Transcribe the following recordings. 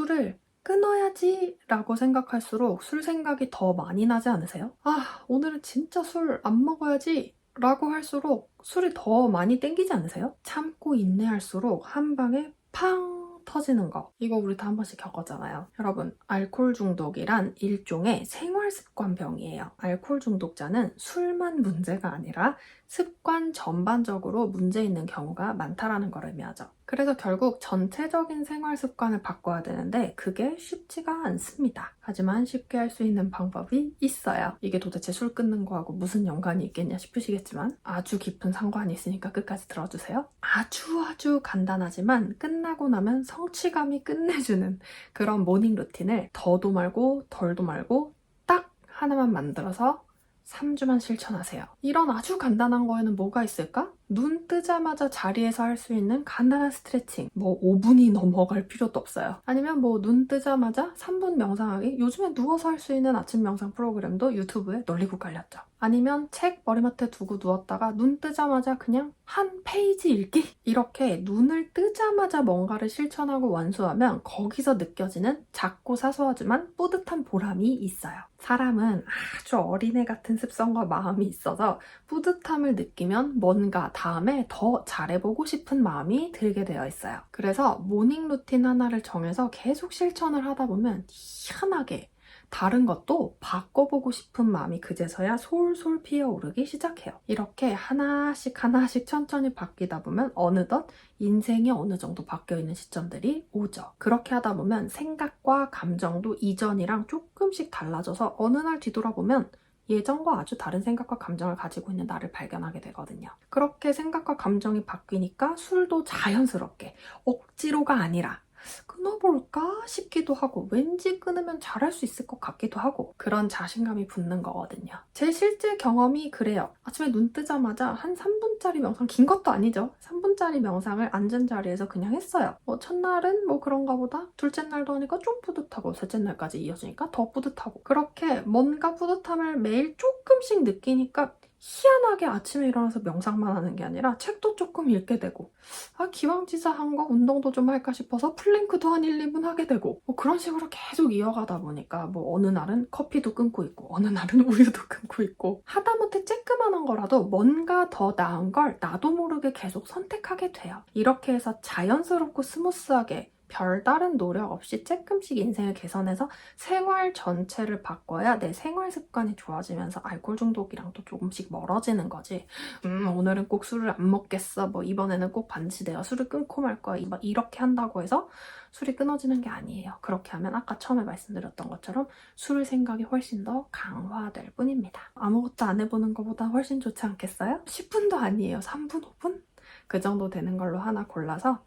술을 끊어야지 라고 생각할수록 술 생각이 더 많이 나지 않으세요? 아, 오늘은 진짜 술 안 먹어야지 라고 할수록 술이 더 많이 땡기지 않으세요? 참고 인내할수록 한 방에 팡 터지는 거. 이거 우리 다 한 번씩 겪었잖아요. 여러분, 알코올 중독이란 일종의 생활 습관 병이에요. 알코올 중독자는 술만 문제가 아니라 습관 전반적으로 문제 있는 경우가 많다라는 걸 의미하죠. 그래서 결국 전체적인 생활 습관을 바꿔야 되는데 그게 쉽지가 않습니다. 하지만 쉽게 할 수 있는 방법이 있어요. 이게 도대체 술 끊는 거하고 무슨 연관이 있겠냐 싶으시겠지만 아주 깊은 상관이 있으니까 끝까지 들어주세요. 아주 아주 간단하지만 끝나고 나면 성취감이 끝내주는 그런 모닝 루틴을 더도 말고 덜도 말고 딱 하나만 만들어서 3주만 실천하세요. 이런 아주 간단한 거에는 뭐가 있을까? 눈 뜨자마자 자리에서 할 수 있는 간단한 스트레칭. 뭐 5분이 넘어갈 필요도 없어요. 아니면 뭐 눈 뜨자마자 3분 명상하기. 요즘에 누워서 할 수 있는 아침 명상 프로그램도 유튜브에 널리고 깔렸죠. 아니면 책 머리맡에 두고 누웠다가 눈 뜨자마자 그냥 한 페이지 읽기? 이렇게 눈을 뜨자마자 뭔가를 실천하고 완수하면 거기서 느껴지는 작고 사소하지만 뿌듯한 보람이 있어요. 사람은 아주 어린애 같은 습성과 마음이 있어서 뿌듯함을 느끼면 뭔가 다음에 더 잘해보고 싶은 마음이 들게 되어 있어요. 그래서 모닝 루틴 하나를 정해서 계속 실천을 하다 보면 희한하게 다른 것도 바꿔보고 싶은 마음이 그제서야 솔솔 피어오르기 시작해요. 이렇게 하나씩 하나씩 천천히 바뀌다 보면 어느덧 인생이 어느 정도 바뀌어 있는 시점들이 오죠. 그렇게 하다 보면 생각과 감정도 이전이랑 조금씩 달라져서 어느 날 뒤돌아보면 예전과 아주 다른 생각과 감정을 가지고 있는 나를 발견하게 되거든요. 그렇게 생각과 감정이 바뀌니까 술도 자연스럽게 억지로가 아니라 끊어볼까 싶기도 하고 왠지 끊으면 잘할 수 있을 것 같기도 하고 그런 자신감이 붙는 거거든요. 제 실제 경험이 그래요. 아침에 눈 뜨자마자 한 3분짜리 명상 긴 것도 아니죠. 3분짜리 명상을 앉은 자리에서 그냥 했어요. 뭐 첫날은 뭐 그런가 보다 둘째 날도 하니까 좀 뿌듯하고 셋째 날까지 이어지니까 더 뿌듯하고 그렇게 뭔가 뿌듯함을 매일 조금씩 느끼니까 희한하게 아침에 일어나서 명상만 하는 게 아니라 책도 조금 읽게 되고 아 기왕지사 한 거 운동도 좀 할까 싶어서 플랭크도 한 1, 2분 하게 되고 뭐 그런 식으로 계속 이어가다 보니까 뭐 어느 날은 커피도 끊고 있고 어느 날은 우유도 끊고 있고 하다못해 쬐끄만한 거라도 뭔가 더 나은 걸 나도 모르게 계속 선택하게 돼요. 이렇게 해서 자연스럽고 스무스하게 별다른 노력 없이 조금씩 인생을 개선해서 생활 전체를 바꿔야 내 생활 습관이 좋아지면서 알코올 중독이랑 또 조금씩 멀어지는 거지. 음, 오늘은 꼭 술을 안 먹겠어. 뭐 이번에는 꼭 반드시 내가 술을 끊고 말 거야. 막 이렇게 한다고 해서 술이 끊어지는 게 아니에요. 그렇게 하면 아까 처음에 말씀드렸던 것처럼 술 생각이 훨씬 더 강화될 뿐입니다. 아무것도 안 해보는 것보다 훨씬 좋지 않겠어요? 10분도 아니에요. 3분, 5분? 그 정도 되는 걸로 하나 골라서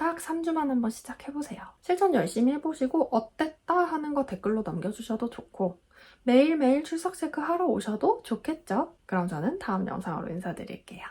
딱 3주만 한번 시작해보세요. 실천 열심히 해보시고 어땠다 하는 거 댓글로 남겨주셔도 좋고 매일매일 출석 체크 하러 오셔도 좋겠죠? 그럼 저는 다음 영상으로 인사드릴게요.